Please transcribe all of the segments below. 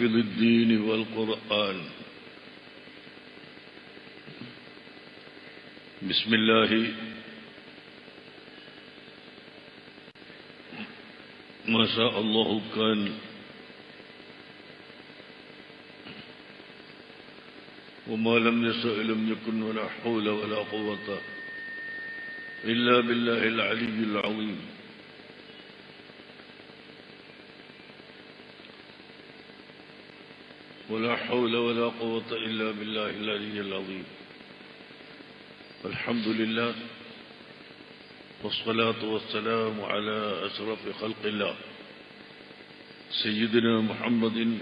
حافظ الدين والقرآن. بسم الله. ما شاء الله كان. وما لم يشأ لم يكن ولا حول ولا قوة إلا بالله العلي العظيم. ولا حول ولا قوة إلا بالله العلي العظيم. الحمد لله والصلاة والسلام على أشرف خلق الله. سيدنا محمد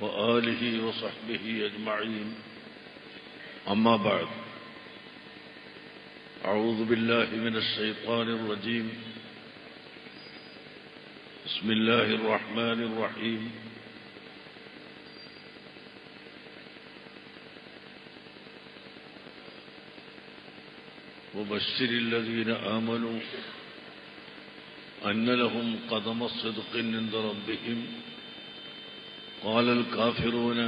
وآله وصحبه أجمعين. أما بعد. أعوذ بالله من الشيطان الرجيم. بسم الله الرحمن الرحيم. وبشر الذين آمنوا أن لهم قدم صدق عند ربهم. قال الكافرون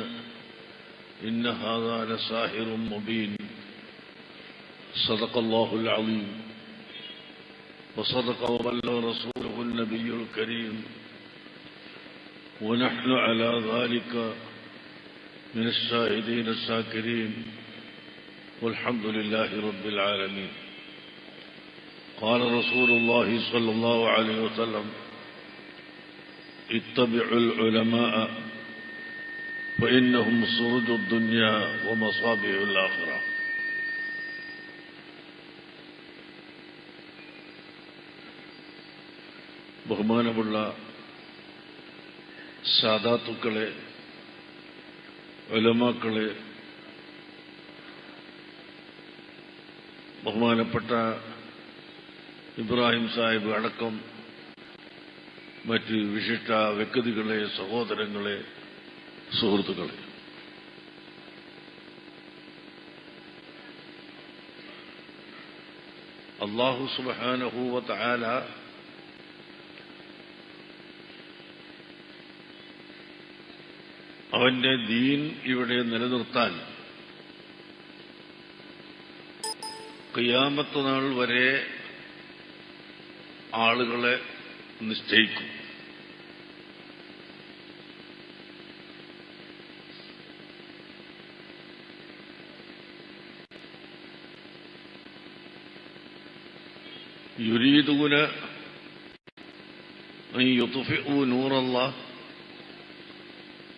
إن هذا لساحر مبين. صدق الله العظيم. وصدق وبلغ رسوله النبي الكريم. ونحن على ذلك من الشاهدين الشاكرين. والحمد لله رب العالمين قال رسول الله صلى الله عليه وسلم اتبعوا العلماء فإنهم سرج الدنيا ومصابيح الآخرة ബഹുമാനമുള്ള സാദാത്തുക്കളെ ഒലമാക്കളെ ബഹുമാനപ്പെട്ട ഇബ്രാഹിം സാഹിബ് അടക്കം മറ്റ് വിശിഷ്ട വ്യക്തികളെ സഹോദരങ്ങളെ സുഹൃത്തുക്കളെ. അള്ളാഹു സുബാനഹൂവത്ത് ആല അവന്റെ ദീൻ ഇവിടെ നിലനിർത്താൻ കിയാമത്ത് നാൾ വരെ ആളുകളെ നിശ്ചയിക്കും يريدون أن يطفئوا نور الله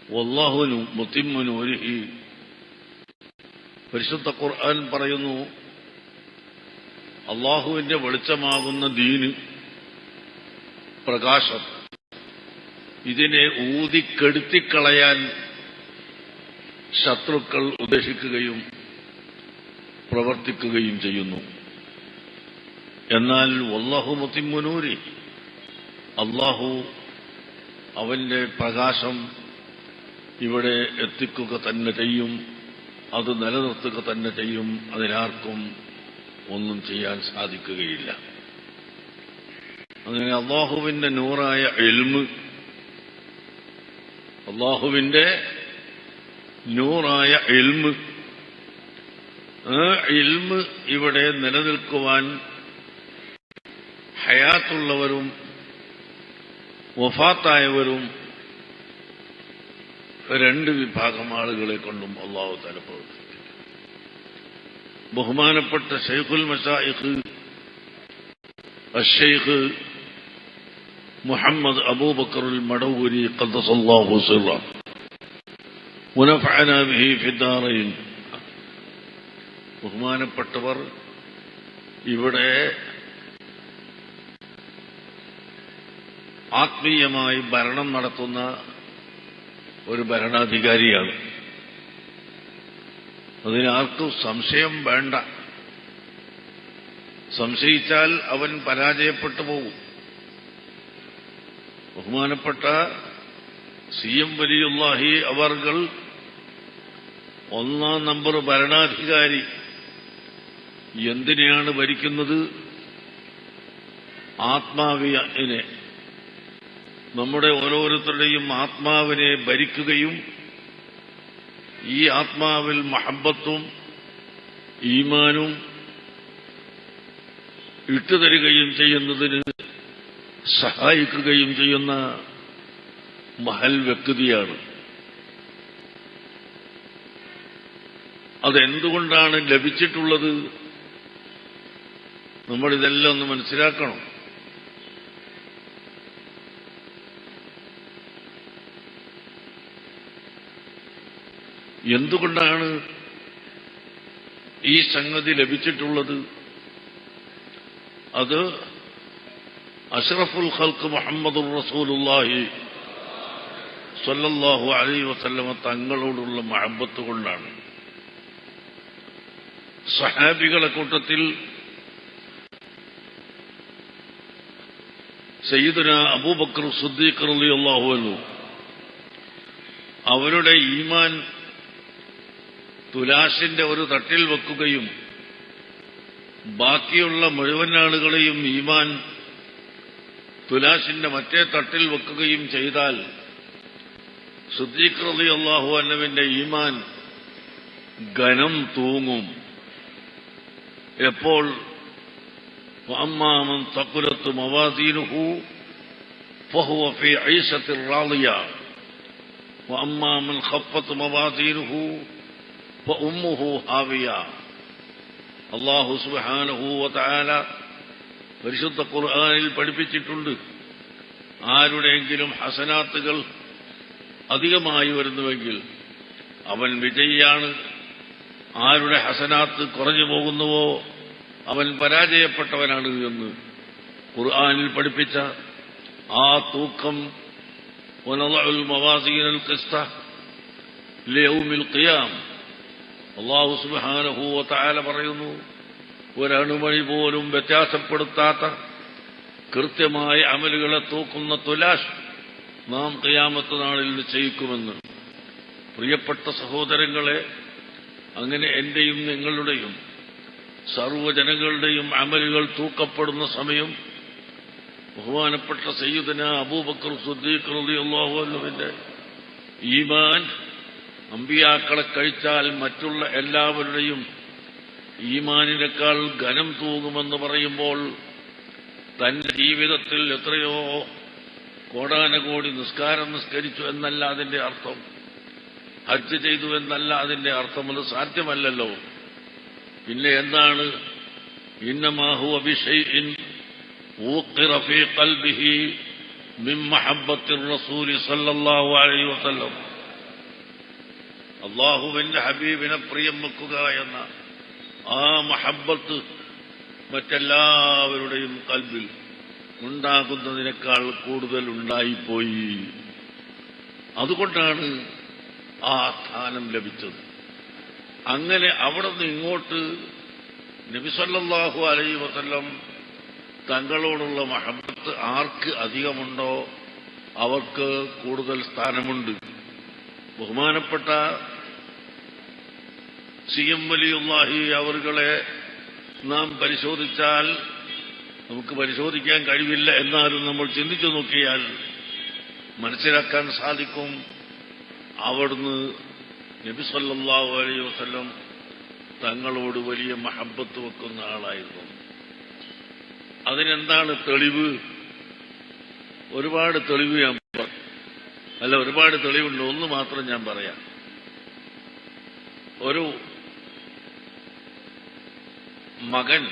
والله متم نوره പരിശുദ്ധ ഖുർആൻ പറയുന്നു അള്ളാഹുവിന്റെ വെളിച്ചമാകുന്ന ദീന് പ്രകാശം. ഇതിനെ ഊതിക്കെടുത്തിക്കളയാൻ ശത്രുക്കൾ ഉദ്ദേശിക്കുകയും പ്രവർത്തിക്കുകയും ചെയ്യുന്നു. എന്നാൽ വല്ലാഹു മുത്തിമുനൂരി അള്ളാഹു അവന്റെ പ്രകാശം ഇവിടെ എത്തിക്കുക തന്നെ ചെയ്യും അത് നിലനിർത്തുക തന്നെ ചെയ്യും അതിനാർക്കും ഒന്നും ചെയ്യാൻ സാധിക്കുകയില്ല. അങ്ങനെ അള്ളാഹുവിന്റെ നൂറായ എൽമ് അള്ളാഹുവിന്റെ നൂറായ എൽമ് ആ എൽമ് ഇവിടെ നിലനിൽക്കുവാൻ ഹയാത്തുള്ളവരും വഫാത്തായവരും രണ്ട് വിഭാഗം ആളുകളെ കൊണ്ടും അള്ളാഹു തല ബഹുമാനപ്പെട്ട ഷെയ്ഖുൽ മഷായിഖ് അഷെയ്ഖ് മുഹമ്മദ് അബൂബക്കറുൽ മടവൂരി ഖദ്ദസല്ലാഹു ബഹുമാനപ്പെട്ടവർ ഇവിടെ ആത്മീയമായി ഭരണം നടത്തുന്ന ഒരു ഭരണാധികാരിയാണ്. അതിനാർക്കും സംശയം വേണ്ട. സംശയിച്ചാൽ അവൻ പരാജയപ്പെട്ടു പോകും. ബഹുമാനപ്പെട്ട സി എം വലിയുല്ലാഹി അവർകൾ ഒന്നാം നമ്പർ ഭരണാധികാരി എന്തിനെയാണ് ഭരിക്കുന്നത്? ആത്മാവിനെ. നമ്മുടെ ഓരോരുത്തരുടെയും ആത്മാവിനെ ഭരിക്കുകയും ഈ ആത്മാവിൽ മഹബത്തും ഈമാനും ഇട്ടുതരികയും ചെയ്യുന്നതിന് സഹായിക്കുകയും ചെയ്യുന്ന മഹൽ വ്യക്തിയാണ്. അതെന്തുകൊണ്ടാണ് ലഭിച്ചിട്ടുള്ളത്? നമ്മളിതെല്ലാം ഒന്ന് മനസ്സിലാക്കണം. എന്തുകൊണ്ടാണ് ഈ സംഗതി ലഭിച്ചിട്ടുള്ളത്? അത് അഷ്റഫുൽ ഖൽക്ക് മുഹമ്മദുർ റസൂലുല്ലാഹി സല്ലല്ലാഹു അലൈഹി വസല്ലമ തങ്ങളോടുള്ള മഹബത്ത് കൊണ്ടാണ്. സഹാബികളെ കൂട്ടത്തിൽ സയ്യിദുന അബൂബക്കർ സുദ്ദീഖ് റളിയല്ലാഹു അൻഹു അവരുടെ ഈമാൻ തുലാശിന്റെ ഒരു തട്ടിൽ വെക്കുകയും ബാക്കിയുള്ള മുഴുവൻ ആളുകളെയും ഈമാൻ തുലാശിന്റെ മറ്റേ തട്ടിൽ വെക്കുകയും ചെയ്താൽ സുദ്ദീഖ് റളി അള്ളാഹു അന്നവിന്റെ ഈമാൻ ഘനം തൂങ്ങും എപ്പോൾ അമ്മാമൻ തക്കുലത്ത് മവാദീനുഹു فهو في عيشة راضية وأما من خفت موازينه ഉമ്മുഹു ഹാവിയ. അള്ളാഹു സുബാനഹൂവത്താല പരിശുദ്ധ ഖുർആാനിൽ പഠിപ്പിച്ചിട്ടുണ്ട്. ആരുടെയെങ്കിലും ഹസനാത്തുകൾ അധികമായി വരുന്നുവെങ്കിൽ അവൻ വിജയിയാണ്. ആരുടെ ഹസനാത്ത് കുറഞ്ഞു പോകുന്നുവോ അവൻ പരാജയപ്പെട്ടവനാണ് എന്ന് ഖുർആാനിൽ പഠിപ്പിച്ച ആ തൂക്കം. ഖിയാം. അള്ളാഹു സുബാനഹൂവത്തായ പറയുന്നു ഒരണുമണി പോലും വ്യത്യാസപ്പെടുത്താത്ത കൃത്യമായ അമലുകളെ തൂക്കുന്ന തുലാഷ് നാം കയാമത്ത് നാളിൽ നിശ്ചയിക്കുമെന്ന്. പ്രിയപ്പെട്ട സഹോദരങ്ങളെ അങ്ങനെ എന്റെയും നിങ്ങളുടെയും സർവജനങ്ങളുടെയും അമലുകൾ തൂക്കപ്പെടുന്ന സമയം ബഹുമാനപ്പെട്ട സയ്യിദന അബൂബക്കർ സുദ്ദീഖ് അൻഹുവിന്റെ ഈമാൻ അമ്പിയാക്കളെ കഴിച്ചാൽ മറ്റുള്ള എല്ലാവരുടെയും ഈമാനിനേക്കാൾ ഘനം തൂങ്ങുമെന്ന് പറയുമ്പോൾ തന്റെ ജീവിതത്തിൽ എത്രയോ കോടാനകോടി നിസ്കാരം നിസ്കരിച്ചു എന്നല്ല അതിന്റെ അർത്ഥം. ഹജ്ജ് ചെയ്തു എന്നല്ല അതിന്റെ അർത്ഥം. അത് സാധ്യമല്ലല്ലോ. പിന്നെ എന്താണ്? ഇന്നമാഹു അഭിഷൈൻ ഊക്കിറ ഫീ മിം മിൻ മഹബ്ബത്തിർ റസൂലി സല്ലാഹു അലൈഹി വസല്ലം. അള്ളാഹുവിന്റെ ഹബീബിനെ പ്രിയം വെക്കുക എന്ന ആ മഹബത്ത് മറ്റെല്ലാവരുടെയും കൽബിൽ ഉണ്ടാകുന്നതിനേക്കാൾ കൂടുതൽ ഉണ്ടായിപ്പോയി. അതുകൊണ്ടാണ് ആ സ്ഥാനം ലഭിച്ചത്. അങ്ങനെ അവിടെ നിന്ന് ഇങ്ങോട്ട് നബിസല്ലാഹു അലൈ വസല്ലം തങ്ങളോടുള്ള മഹബത്ത് ആർക്ക് അധികമുണ്ടോ? അവർക്ക് കൂടുതൽ സ്ഥാനമുണ്ട്. ബഹുമാനപ്പെട്ട സി എം വലിയുള്ളാഹി അവറുകളെ നാം പരിശോധിച്ചാൽ നമുക്ക് പരിശോധിക്കാൻ കഴിവില്ല എന്നാലും നമ്മൾ ചിന്തിച്ചു നോക്കിയാൽ മനസ്സിലാക്കാൻ സാധിക്കും അവിടുന്ന് നബി സല്ലല്ലാഹു അലൈഹി വസല്ലം തങ്ങളോട് വലിയ മഹബത്ത് വെക്കുന്ന ആളായിരുന്നു. അതിനെന്താണ് തെളിവ്? ഒരുപാട് തെളിവ് ഞാൻ അല്ല ഒരുപാട് തെളിവുണ്ട്. ഒന്ന് മാത്രം ഞാൻ പറയാം. ഒരു മകൻ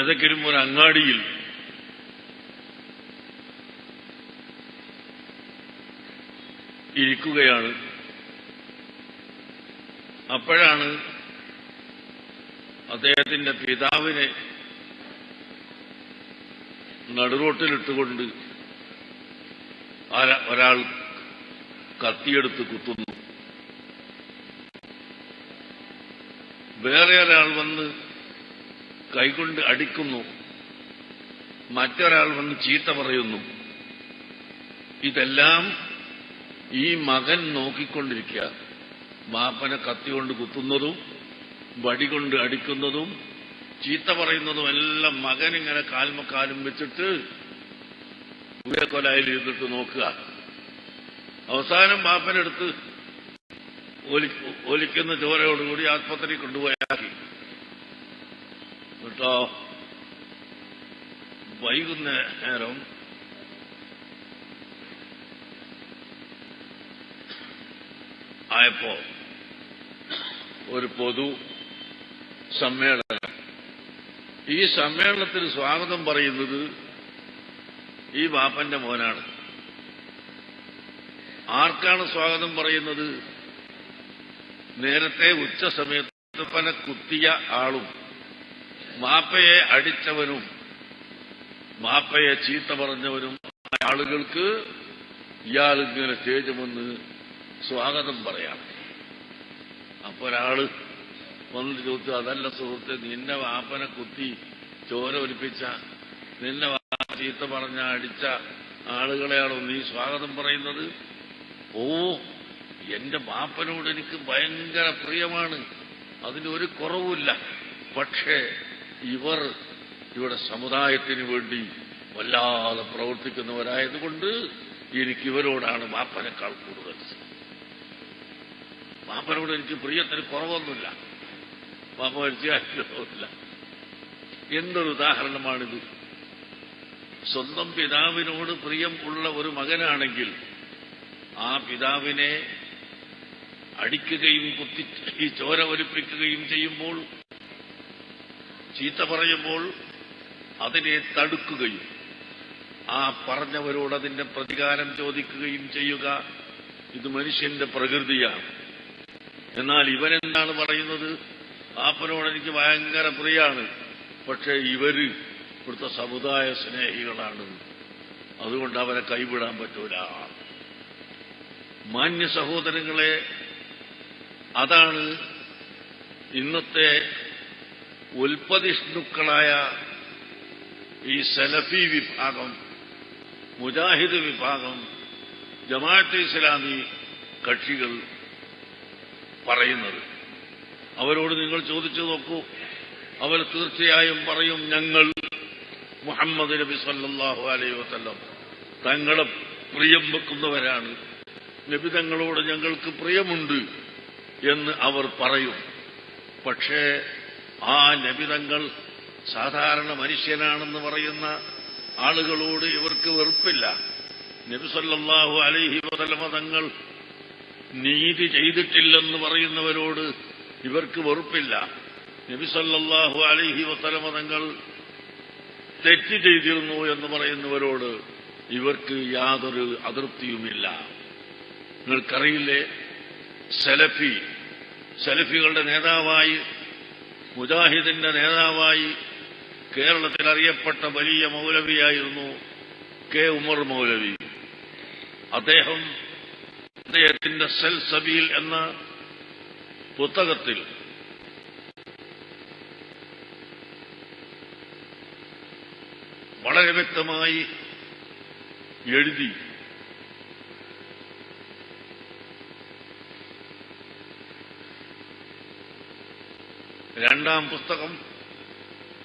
ഏതെങ്കിലും ഒരു അങ്ങാടിയിൽ ഇരിക്കുകയാണ്. അപ്പോഴാണ് അദ്ദേഹത്തിന്റെ പിതാവിനെ നടുറോട്ടിലിട്ടുകൊണ്ട് ഒരാൾ കത്തിയെടുത്ത് കുത്തുന്നു. വേറെ ഒരാൾ വന്ന് കൈകൊണ്ട് അടിക്കുന്നു. മറ്റൊരാൾ വന്ന് ചീത്ത പറയുന്നു. ഇതെല്ലാം ഈ മകൻ നോക്കിക്കൊണ്ടിരിക്കുക. വാപ്പനെ കത്തി കൊണ്ട് കുത്തുന്നതും വടികൊണ്ട് അടിക്കുന്നതും ചീത്ത പറയുന്നതും എല്ലാം മകൻ ഇങ്ങനെ കാൽമക്കാലും വെച്ചിട്ട് ഉയരക്കൊലായിൽ ഇരുന്നിട്ട് നോക്കുക. അവസാനം ബാപ്പനെടുത്ത് ഒലി- ഒലിക്കുന്ന ചോരയോടുകൂടി ആസ്പത്രി കൊണ്ടുപോയാക്കി. കേട്ടോ? വൈകുന്നേരം ആയപ്പോ ഒരു പൊതു സമ്മേളനം ഈ സമ്മേളനത്തിന് സ്വാഗതം പറയുന്നത് ഈ ബാപ്പന്റെ മോനാണ്. ആർക്കാണ് സ്വാഗതം പറയുന്നത്? നേരത്തെ ഉച്ച സമയത്ത് പന കുത്തിയ ആളും മാപ്പയെ അടിച്ചവനും മാപ്പയെ ചീത്ത പറഞ്ഞവനും ആളുകൾക്ക് ഇയാൾ ഇങ്ങനെ സ്റ്റേജ് വന്ന് സ്വാഗതം പറയാം. അപ്പൊ ഒരാൾ വന്നിട്ട് ചോദിച്ചു അതല്ല സുഹൃത്ത് നിന്നെ വാപ്പനെ കുത്തി ചോര ഒലിപ്പിച്ച നിന്നെ ചീത്ത പറഞ്ഞ അടിച്ച ആളുകളെയാണോ നീ സ്വാഗതം പറയുന്നത്? ഓ എന്റെ ബാപ്പനോട് എനിക്ക് ഭയങ്കര പ്രിയമാണ്. അതിന് ഒരു കുറവുമില്ല. പക്ഷേ ഇവർ ഇവിടെ സമുദായത്തിന് വേണ്ടി വല്ലാതെ പ്രവർത്തിക്കുന്നവരായതുകൊണ്ട് എനിക്കിവരോടാണ് ബാപ്പനേക്കാൾ കൂടുതൽ ബാപ്പനോട് എനിക്ക് പ്രിയത്തിന് കുറവൊന്നുമില്ല. മരിച്ചില്ല എന്തൊരു ഉദാഹരണമാണിത് സ്വന്തം പിതാവിനോട് പ്രിയം ഉള്ള ഒരു മകനാണെങ്കിൽ ആ പിതാവിനെ അടിക്കുകയും കുത്തി ഈ ചോര ഒലിപ്പിക്കുകയും ചെയ്യുമ്പോൾ ചീത്ത പറയുമ്പോൾ അതിനെ തടുക്കുകയും ആ പറഞ്ഞവരോട് അതിന്റെ പ്രതികാരം ചോദിക്കുകയും ചെയ്യുക ഇത് മനുഷ്യന്റെ പ്രകൃതിയാണ്. എന്നാൽ ഇവനെന്താണ് പറയുന്നത്? ആപ്പനോട് എനിക്ക് ഭയങ്കര പ്രിയാണ്. പക്ഷേ ഇവർ ഇവിടുത്തെ സമുദായ സ്നേഹികളാണ്. അതുകൊണ്ട് അവരെ കൈവിടാൻ പറ്റൂല. മാന്യ സഹോദരങ്ങളെ അതാണ് ഇന്നത്തെ ഉൽപ്പതിഷ്ണുക്കളായ ഈ സലഫി വിഭാഗം മുജാഹിദ് വിഭാഗം ജമാഅത്ത് ഇസ്ലാമി കക്ഷികൾ പറയുന്നത്. അവരോട് നിങ്ങൾ ചോദിച്ചു നോക്കൂ. അവർ തീർച്ചയായും പറയും ഞങ്ങൾ മുഹമ്മദ് നബി സല്ലാഹു അലൈഹി വസല്ലം തങ്ങളെ പ്രിയം വെക്കുന്നവരാണ്. നബി തങ്ങളോട് ഞങ്ങൾക്ക് പ്രിയമുണ്ട് എന്ന് അവർ പറയും. പക്ഷേ ആ നബി തങ്ങൾ സാധാരണ മനുഷ്യനാണെന്ന് പറയുന്ന ആളുകളോട് ഇവർക്ക് വെറുപ്പില്ല. നബി സല്ലാഹു അലൈഹി വസലമ തങ്ങൾ നീതി ചെയ്തിട്ടില്ലെന്ന് പറയുന്നവരോട് ഇവർക്ക് വെറുപ്പില്ല. നബി സല്ലാഹു അലൈഹി വസലമ തങ്ങൾ തെറ്റ് ചെയ്തിരുന്നു എന്ന് പറയുന്നവരോട് ഇവർക്ക് യാതൊരു അതൃപ്തിയുമില്ല. നിങ്ങൾക്കറിയില്ലേ? സെലഫി സെലഫികളുടെ നേതാവായി മുജാഹിദിന്റെ നേതാവായി കേരളത്തിൽ അറിയപ്പെട്ട വലിയ മൗലവിയായിരുന്നു കെ. ഉമർ മൗലവി. അദ്ദേഹം അദ്ദേഹത്തിന്റെ സെൽ സബീൽ എന്ന പുസ്തകത്തിൽ വളരെ വ്യക്തമായി എഴുതി രണ്ടാം പുസ്തകം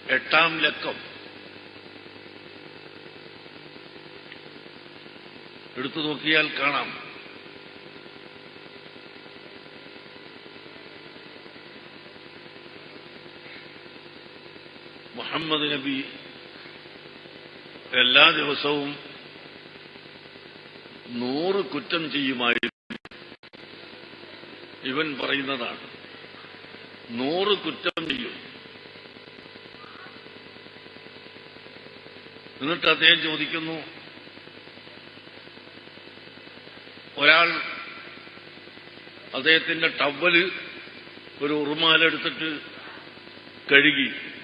എട്ടാം ലക്കം എടുത്തു നോക്കിയാൽ കാണാം. മുഹമ്മദ് നബി എല്ലാ ദിവസവും നൂറ് കുറ്റം ചെയ്യുമായിരുന്നു. ഇവൻ പറയുന്നതാണ് നൂറ് കുറ്റം ചെയ്യും. എന്നിട്ട് അദ്ദേഹം ചോദിക്കുന്നു ഒരാൾ അദ്ദേഹത്തിന്റെ ടവൽ ഒരു ഉറുമാലെടുത്തിട്ട് കഴുകി.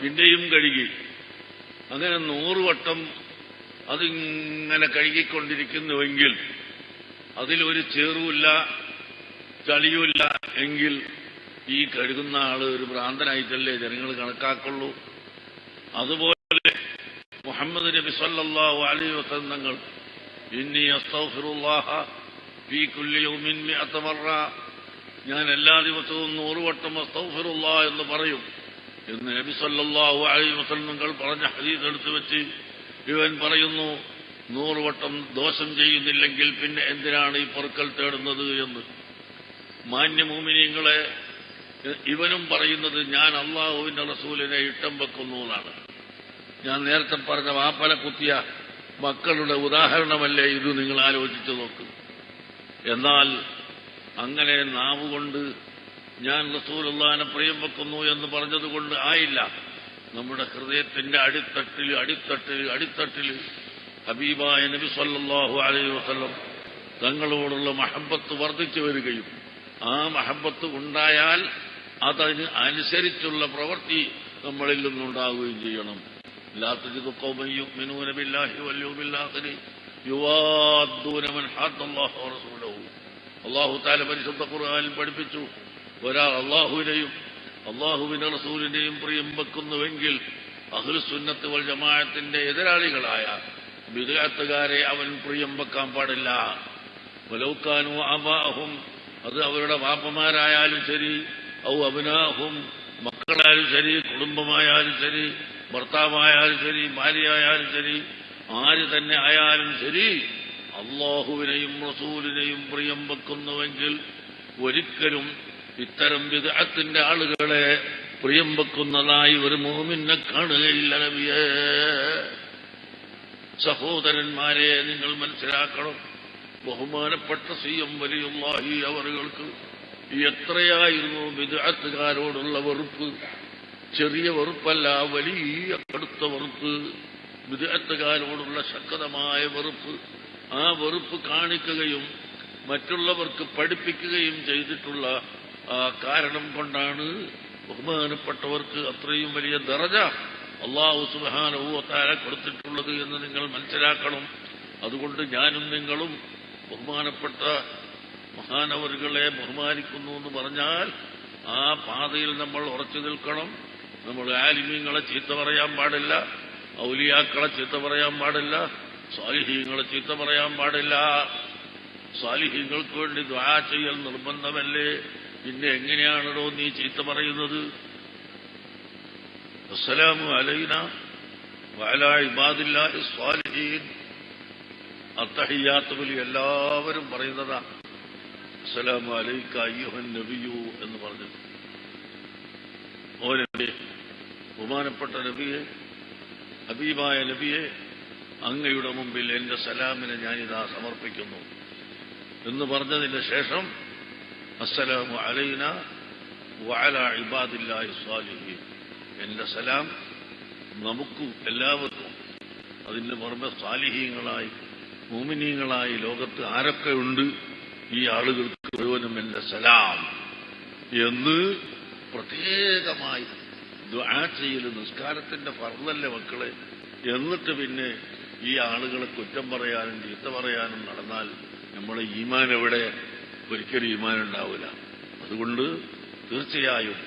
പിന്നെയും കഴുകി. അങ്ങനെ നൂറുവട്ടം അതിങ്ങനെ കഴുകിക്കൊണ്ടിരിക്കുന്നുവെങ്കിൽ അതിലൊരു ചേറുമില്ല ചളിയുമില്ല എങ്കിൽ ഈ കഴുകുന്ന ആൾ ഒരു ഭ്രാന്തനായിട്ടല്ലേ ജനങ്ങൾ കണക്കാക്കുള്ളൂ. അതുപോലെ മുഹമ്മദ് നബി സല്ലാഹു അലൈഹി വസന്തങ്ങൾ തങ്ങൾ ഇന്നി അസ്തഗ്ഫിറുല്ലാഹ ഫീ കുല്ലി യൗമിൻ അത്തമറ മറ ഞാൻ എല്ലാ ദിവസവും നൂറുവട്ടം വട്ടം അസ്തഗ്ഫിറുല്ലാ എന്ന് പറയും. എന്ന് നബി സല്ലാഹു അലൈ വസല്ലങ്ങൾ പറഞ്ഞ ഹദീസ് എടുത്തു വെച്ച് ഇവൻ പറയുന്നു നൂറുവട്ടം ദോഷം ചെയ്യുന്നില്ലെങ്കിൽ പിന്നെ എന്തിനാണ് ഈ പൊറുക്കൽ തേടുന്നത് എന്ന്? മാന്യമൂമിനിയങ്ങളെ ഇവനും പറയുന്നത് ഞാൻ അള്ളാഹുവിന്റെ റസൂലിനെ ഇട്ടം വെക്കുന്നു എന്നാണ്. ഞാൻ നേരത്തെ പറഞ്ഞ വാപ്പല കുത്തിയ മക്കളുടെ ഉദാഹരണമല്ലേ ഇത് നിങ്ങൾ ആലോചിച്ചു നോക്ക്. എന്നാൽ അങ്ങനെ നാവുകൊണ്ട് ഞാൻ റസൂലുള്ളാനെ പ്രിയം വെക്കുന്നു എന്ന് പറഞ്ഞതുകൊണ്ട് ആയില്ല. നമ്മുടെ ഹൃദയത്തിന്റെ അടിത്തട്ടിൽ അടിത്തട്ടിൽ അടിത്തട്ടിൽ ഹബീബായ നബി സല്ലാഹു അലൈഹി വസ്ലം തങ്ങളോടുള്ള മഹബത്ത് വർദ്ധിച്ചു വരികയും ആ മഹബത്ത് ഉണ്ടായാൽ അതിന് അനുസരിച്ചുള്ള പ്രവൃത്തി നമ്മളിൽ നിന്നുണ്ടാവുകയും ചെയ്യണം. അള്ളാഹു താല പരിശുദ്ധ ഖുർആാനിൽ പഠിപ്പിച്ചു. ഒരാൾ അള്ളാഹുവിനെയും അള്ളാഹുവിന്റെ റസൂലിനെയും പ്രിയം വെക്കുന്നുവെങ്കിൽ അഹ്ലുസുന്നത്ത് വൽ ജമാഅത്തിന്റെ എതിരാളികളായ വിദഗ്ധക്കാരെ അവൻ പ്രിയം വെക്കാൻ പാടില്ല. വലൗക്കാനു അബാഹും അത് അവരുടെ വാപ്പമാരായാലും ശരി ഔ അബിനാഹും മക്കളായാലും ശരി കുടുംബമായാലും ശരി ഭർത്താവായാലും ശരി ഭാര്യയായാലും ശരി ആര് തന്നെ ആയാലും ശരി അള്ളാഹുവിനെയും റസൂലിനെയും പ്രിയം വെക്കുന്നുവെങ്കിൽ ഒരിക്കലും ഇത്തരം വിദഗ്ധത്തിന്റെ ആളുകളെ പ്രിയം വെക്കുന്നതായി ഒരു മോമിനെ കാണുകയില്ല നബിയേ. സഹോദരന്മാരെ നിങ്ങൾ മനസ്സിലാക്കണം. ബഹുമാനപ്പെട്ട സി എം വലിയുള്ളാഹി അവറുകൾക്ക് എത്രയായിരുന്നു വിദഗ്ധക്കാരോടുള്ള വെറുപ്പ്. ചെറിയ വെറുപ്പല്ല വലിയ കടുത്ത വെറുപ്പ്. വിദഗത്തുകാരോടുള്ള ശക്തമായ വെറുപ്പ്. ആ വെറുപ്പ് കാണിക്കുകയും മറ്റുള്ളവർക്ക് പഠിപ്പിക്കുകയും ചെയ്തിട്ടുള്ള ആ കാരണം കൊണ്ടാണ് ബഹുമാനപ്പെട്ടവർക്ക് അത്രയും വലിയ ദറജ അള്ളാഹു സുബാനവുത്താര കൊടുത്തിട്ടുള്ളത് എന്ന് നിങ്ങൾ മനസ്സിലാക്കണം. അതുകൊണ്ട് ഞാനും നിങ്ങളും ബഹുമാനപ്പെട്ട മഹാനവരുകളെ ബഹുമാനിക്കുന്നു എന്ന് പറഞ്ഞാൽ ആ പാതയിൽ നമ്മൾ ഉറച്ചു നിൽക്കണം. നമ്മൾ ആലിമ്യങ്ങളെ ചീത്ത പറയാൻ പാടില്ല ഔലിയാക്കളെ ചീത്ത പറയാൻ പാടില്ല സ്വാലിഹ്യങ്ങളെ ചീത്ത പറയാൻ പാടില്ല. സ്വാലിഹ്യങ്ങൾക്ക് വേണ്ടി ദ്വാ ചെയ്യൽ നിർബന്ധമല്ലേ? പിന്നെ എങ്ങനെയാണല്ലോ നീ ചീത്ത പറയുന്നത്? അസ്സലാമു അലൈന വഅല ഇബാദില്ലാഹി സ്വാലിഹീൻ. എല്ലാവരും പറയുന്നതാ. അസ്സലാമു അലൈക അയ്യുഹൻ നബിയു എന്ന് പറഞ്ഞു ഓ നബി ബഹുമാനപ്പെട്ട നബിയെ ഹബീബായ നബിയെ അങ്ങയുടെ മുമ്പിൽ എന്റെ സലാമിനെ ഞാനിതാ സമർപ്പിക്കുന്നു. എന്ന് പറഞ്ഞതിന് ശേഷം അസ്സലാമു അലൈന വഅല ഇബാദില്ലാഹി സ്വാലിഹീൻ എന്റെ സലാം നമുക്ക് എല്ലാവർക്കും അതിന് പുറമെ സാലിഹീങ്ങളായി മോമിനീങ്ങളായി ലോകത്ത് ആരൊക്കെ ഉണ്ട്? ഈ ആളുകൾക്ക് മുഴുവനും എന്റെ സലാം എന്ന് പ്രത്യേകമായി ദ്വാ ചെയ്യൽ നിസ്കാരത്തിന്റെ ഫർദല്ലേ മക്കളെ? എന്നിട്ട് പിന്നെ ഈ ആളുകളെ കുറ്റം പറയാനും ചീത്ത പറയാനും നടന്നാൽ നമ്മളെ ഈമാൻ എവിടെ? ഒരിക്കലും ഈമാൻ ഉണ്ടാവില്ല. അതുകൊണ്ട് തീർച്ചയായും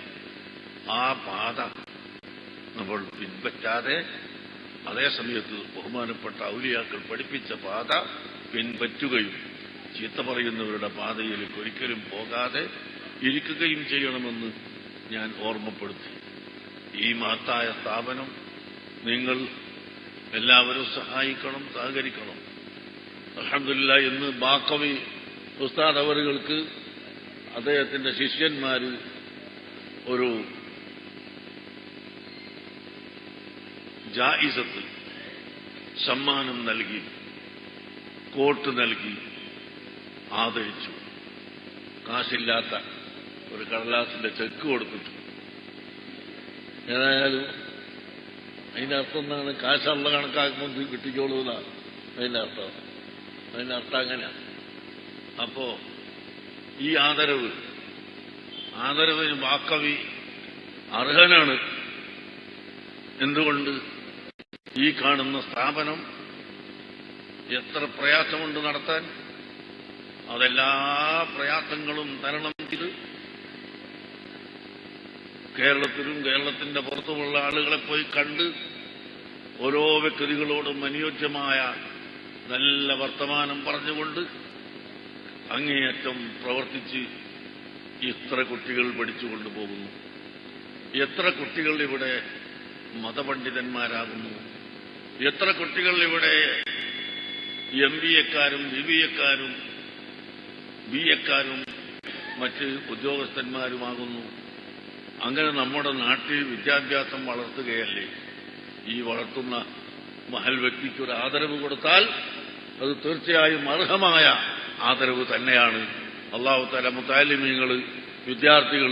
ആ പാത നമ്മൾ പിൻപറ്റാതെ അതേസമയത്ത് ബഹുമാനപ്പെട്ട ഔലിയാക്കൾ പഠിപ്പിച്ച പാത പിൻപറ്റുകയും ചീത്ത പറയുന്നവരുടെ പാതയിലേക്ക് ഒരിക്കലും പോകാതെ ഇരിക്കുകയും ചെയ്യണമെന്ന് ഞാൻ ഓർമ്മപ്പെടുത്തി. ഈ മഹത്തായ സ്ഥാപനം നിങ്ങൾ എല്ലാവരും സഹായിക്കണം സഹകരിക്കണം. അലഹമില്ല എന്ന് ബാക്കവി ഉസ്താദ് അവറുകൾക്ക് അദ്ദേഹത്തിന്റെ ശിഷ്യന്മാർ ഒരു ജായിസത്ത് സമ്മാനം നൽകി കോട്ട് നൽകി ആദരിച്ചു. കാശില്ലാത്ത ഒരു കടലാസിന്റെ ചെക്ക് കൊടുത്തിട്ടു. ഏതായാലും അതിന്റെ അർത്ഥം എന്താണ്? കാശുള്ള കണക്കാക്കുമ്പോൾ കിട്ടിക്കോളൂന്നാണ് അതിന്റെ അർത്ഥം. അതിന്റെ അർത്ഥം അങ്ങനെ അപ്പോ ഈ ആദരവ് ആദരവിന് വാക്കവി അർഹനാണ്. എന്തുകൊണ്ട് ഈ കാണുന്ന സ്ഥാപനം എത്ര പ്രയാസമുണ്ട് നടത്താൻ? അതെല്ലാ പ്രയാസങ്ങളും തരണം ചെയ്ത് കേരളത്തിലും കേരളത്തിന്റെ പുറത്തുമുള്ള ആളുകളെ പോയി കണ്ട് ഓരോ വ്യക്തികളോടും അനുയോജ്യമായ നല്ല വർത്തമാനം പറഞ്ഞുകൊണ്ട് അങ്ങേയറ്റം പ്രവർത്തിച്ച് ഇത്ര കുട്ടികൾ പഠിച്ചു കൊണ്ടുപോകുന്നു. എത്ര കുട്ടികൾ ഇവിടെ മതപണ്ഡിതന്മാരാകുന്നു. എത്ര കുട്ടികൾ ഇവിടെ എം ബി എക്കാരും ബി ബി എക്കാരും ബി എക്കാരും മറ്റ് ഉദ്യോഗസ്ഥന്മാരുമാകുന്നു. അങ്ങനെ നമ്മുടെ നാട്ടിൽ വിദ്യാഭ്യാസം വളർത്തുകയല്ലേ? ഈ വളർത്തുന്ന മഹൽ വ്യക്തിക്ക് ഒരു ആദരവ് കൊടുത്താൽ അത് തീർച്ചയായും അർഹമായ ആദരവ് തന്നെയാണ്. അള്ളാഹു തല മുത്താലിമീങ്ങൾ വിദ്യാർത്ഥികൾ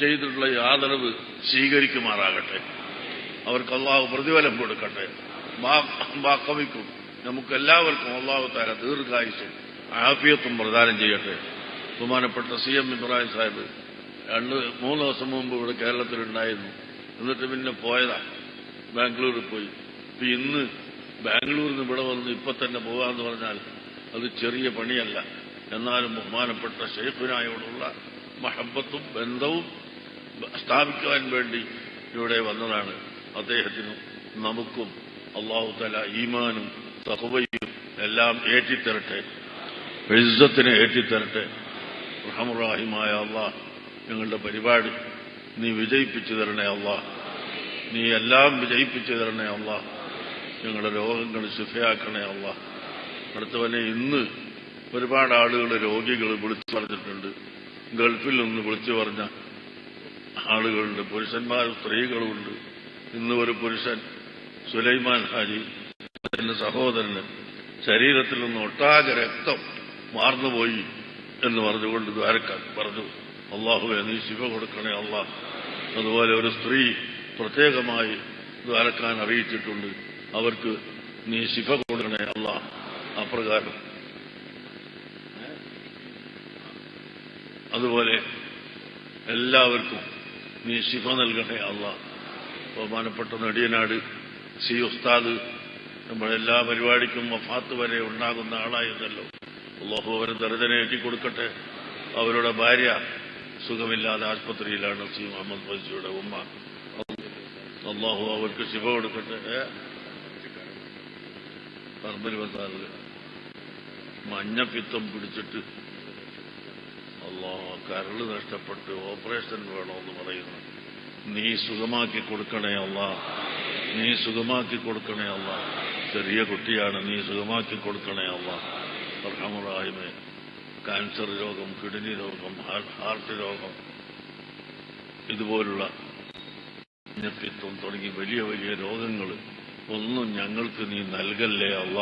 ചെയ്തിട്ടുള്ള ആദരവ് സ്വീകരിക്കുമാറാകട്ടെ. അവർക്ക് അള്ളാഹു പ്രതിഫലം കൊടുക്കട്ടെ. വാക്കവിക്കും നമുക്കെല്ലാവർക്കും അള്ളാഹു താര ദീർഘായുസും ആഫിയത്തും പ്രദാനം ചെയ്യട്ടെ. ബഹുമാനപ്പെട്ട സി എം ഇബ്രാഹിം സാഹിബ് രണ്ട് മൂന്ന് ദിവസം മുമ്പ് ഇവിടെ കേരളത്തിലുണ്ടായിരുന്നു. എന്നിട്ട് പിന്നെ പോയതാ. ബാംഗ്ലൂരിൽ പോയി. ഇന്ന് ബാംഗ്ലൂരിൽ നിന്ന് ഇവിടെ വന്ന് ഇപ്പൊ തന്നെ പോകാമെന്ന് പറഞ്ഞാൽ അത് ചെറിയ പണിയല്ല. എന്നാലും ബഹുമാനപ്പെട്ട ഷെയ്ഖിനായോടുള്ള മഹബത്തും ബന്ധവും സ്ഥാപിക്കുവാൻ വേണ്ടി ഇവിടെ വന്നതാണ്. അദ്ദേഹത്തിനും നമുക്കും അള്ളാഹു തല ഈമാനും തഹവയും എല്ലാം ഏറ്റിത്തരട്ടെ. ഇസ്സത്തിനെ ഏറ്റിത്തരട്ടെ. റഹമുറാഹിമായ അള്ളാഹ് ഞങ്ങളുടെ പരിപാടി നീ വിജയിപ്പിച്ചു തരണേ അള്ളാഹ്. നീ എല്ലാം വിജയിപ്പിച്ചു തരണേ അള്ളാഹ്. ഞങ്ങളുടെ രോഗങ്ങൾ ശുഭയാക്കണേ അള്ളാഹ്. അടുത്തവനെ ഇന്ന് ഒരുപാട് ആളുകൾ രോഗികൾ വിളിച്ചു പറഞ്ഞിട്ടുണ്ട്. ഗൾഫിൽ നിന്ന് വിളിച്ചു പറഞ്ഞ ആളുകളുണ്ട്. പുരുഷന്മാരും സ്ത്രീകളുമുണ്ട് ഇന്ന് ഒരു പുരുഷൻ സുലൈമാൻ ഹാജി അതിന്റെ സഹോദരന് ശരീരത്തിൽ നിന്ന് ഒട്ടാകെ രക്തം മാർന്നുപോയി എന്ന് പറഞ്ഞുകൊണ്ട് ദ്വാരക്കാൻ പറഞ്ഞു അള്ളാഹുവെ നീ ശിവ കൊടുക്കണേ അള്ളാഹ് അതുപോലെ ഒരു സ്ത്രീ പ്രത്യേകമായി ദ്വാരക്കാൻ അറിയിച്ചിട്ടുണ്ട്. അവർക്ക് നീ ശിഫ കൊടുക്കണേ അള്ളാഹ് അപ്രകാരം. അതുപോലെ എല്ലാവർക്കും നീ ശിഫ നൽകണേ അല്ല ബഹുമാനപ്പെട്ട നടിയനാട് സി ഉസ്താദ് നമ്മളെല്ലാ പരിപാടിക്കും വഫാത്ത് വരെ ഉണ്ടാകുന്ന ആളായിരുന്നല്ലോ അള്ളാഹു അവരെ ദർജന എഴുതി കൊടുക്കട്ടെ അവരുടെ ഭാര്യ സുഖമില്ലാതെ ആശുപത്രിയിലാണ് സി മുഹമ്മദ് ഫസിയുടെ ഉമ്മ. അള്ളാഹു അവർക്ക് ശിഫ കൊടുക്കട്ടെ പറമ്പിൽ വന്നാൽ മഞ്ഞപ്പിത്തം പിടിച്ചിട്ട് അള്ളാ കരൾ നഷ്ടപ്പെട്ട് ഓപ്പറേഷൻ വേണമെന്ന് പറയുന്നു. നീ സുഖമാക്കി കൊടുക്കണേ അല്ല നീ സുഖമാക്കി കൊടുക്കണേ അല്ല ചെറിയ കുട്ടിയാണ് നീ സുഖമാക്കി കൊടുക്കണേ അല്ല റഹമുറായ്മേ കാൻസർ രോഗം കിഡ്നി രോഗം ഹാർട്ട് രോഗം. ഇതുപോലുള്ള മഞ്ഞപ്പിത്തം തുടങ്ങി വലിയ വലിയ രോഗങ്ങൾ ഒന്നും ഞങ്ങൾക്ക് നീ നൽകല്ലേ അല്ല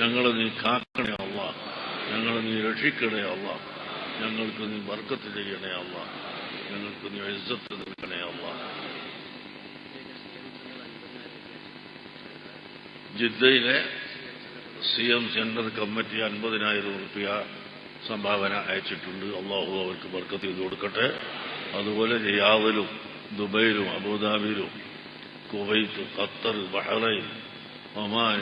ഞങ്ങൾ നീ കാക്കണേ അല്ല ഞങ്ങൾ നീ രക്ഷിക്കണേ അല്ല ഞങ്ങൾക്ക് നീ വർക്കത്ത് ചെയ്യണേ അല്ല ഞങ്ങൾക്ക് നീ എഴുത്തത്ത് നിൽക്കണേ അല്ല ജിദ്ദയിലെ സി എം സെന്റർ കമ്മിറ്റി അൻപതിനായിരം റുപ്യ സംഭാവന അയച്ചിട്ടുണ്ട്. അള്ളാഹു അവർക്ക് ബർക്കത്ത് ചെയ്ത് കൊടുക്കട്ടെ. അതുപോലെ റിയാദിലും ദുബൈയിലും അബുദാബിയിലും കുവൈത്ത് ഖത്തർ ബഹ്റൈൻ ഒമാൻ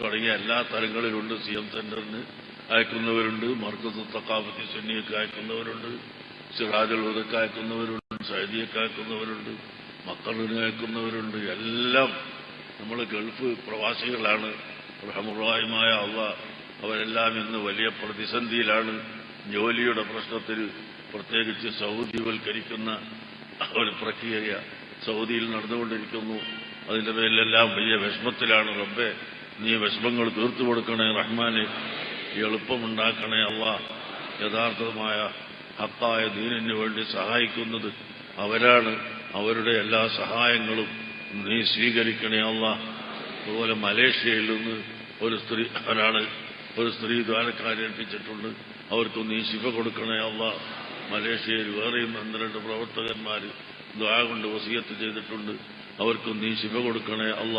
തുടങ്ങിയ എല്ലാ തലങ്ങളിലുണ്ട് സി എം സെന്ററിന് അയക്കുന്നവരുണ്ട്. മർക്കത്ത് തക്കാഫത്തി സുന്നിയൊക്കെ അയക്കുന്നവരുണ്ട്. സിറാജുൽ ഉദക്ക് അയക്കുന്നവരുണ്ട്. സൈദിയൊക്കെ അയക്കുന്നവരുണ്ട്. മക്കളിന് അയക്കുന്നവരുണ്ട്. എല്ലാം നമ്മൾ ഗൾഫ് പ്രവാസികളാണ്. റഹമുറായുമായ അവ അവരെല്ലാം ഇന്ന് വലിയ പ്രതിസന്ധിയിലാണ്. ജോലിയുടെ പ്രശ്നത്തിൽ പ്രത്യേകിച്ച് സൗദിവൽക്കരിക്കുന്ന ഒരു പ്രക്രിയ സൗദിയിൽ നടന്നുകൊണ്ടിരിക്കുന്നു. അതിന്റെ പേരിലെല്ലാം വലിയ വിഷമത്തിലാണ് റബ്ബെ. നീ വിഷമങ്ങൾ തീർത്തു കൊടുക്കണേ റഹ്മാനെ എളുപ്പമുണ്ടാക്കണേ അല്ല യഥാർത്ഥമായ ഹത്തായ ദീനിന് വേണ്ടി സഹായിക്കുന്നത് അവരാണ്. അവരുടെ എല്ലാ സഹായങ്ങളും നീ സ്വീകരിക്കണേ അല്ല അതുപോലെ മലേഷ്യയിൽ നിന്ന് ഒരു സ്ത്രീ ഒരാൾ ഒരു സ്ത്രീ ദ്വാരക്കാരെ ഏൽപ്പിച്ചിട്ടുണ്ട്. അവർക്ക് നീ ശിവ കൊടുക്കണേ അല്ല മലേഷ്യയിൽ വേറെയും ഒന്ന് രണ്ട് പ്രവർത്തകന്മാർ ദ്വാ കൊണ്ട് വസീയത്ത് ചെയ്തിട്ടുണ്ട്. അവർക്കും നീ ശിവ കൊടുക്കണേ അല്ല